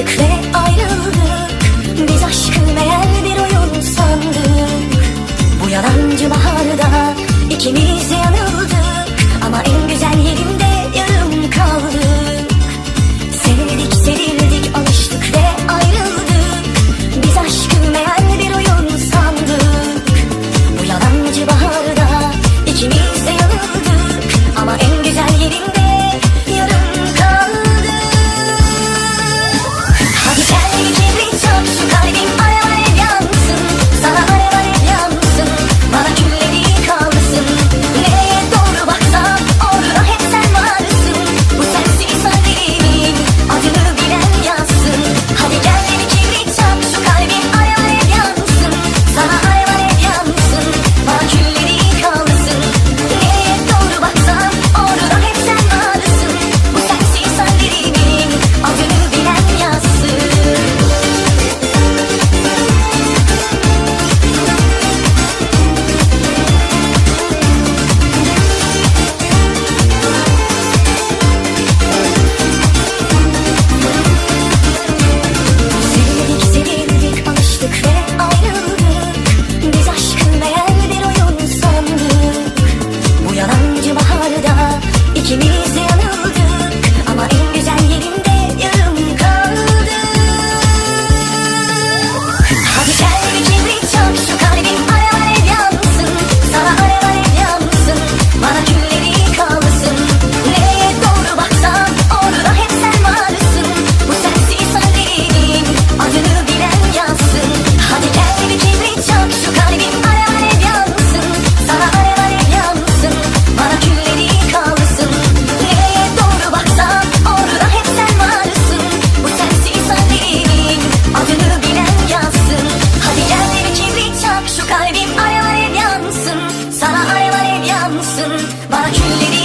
Barıştık ve ayrıldık Biz aşkı meğer bir oyun sandık. Bu yalancı baharda ikimiz yanı Bana külleri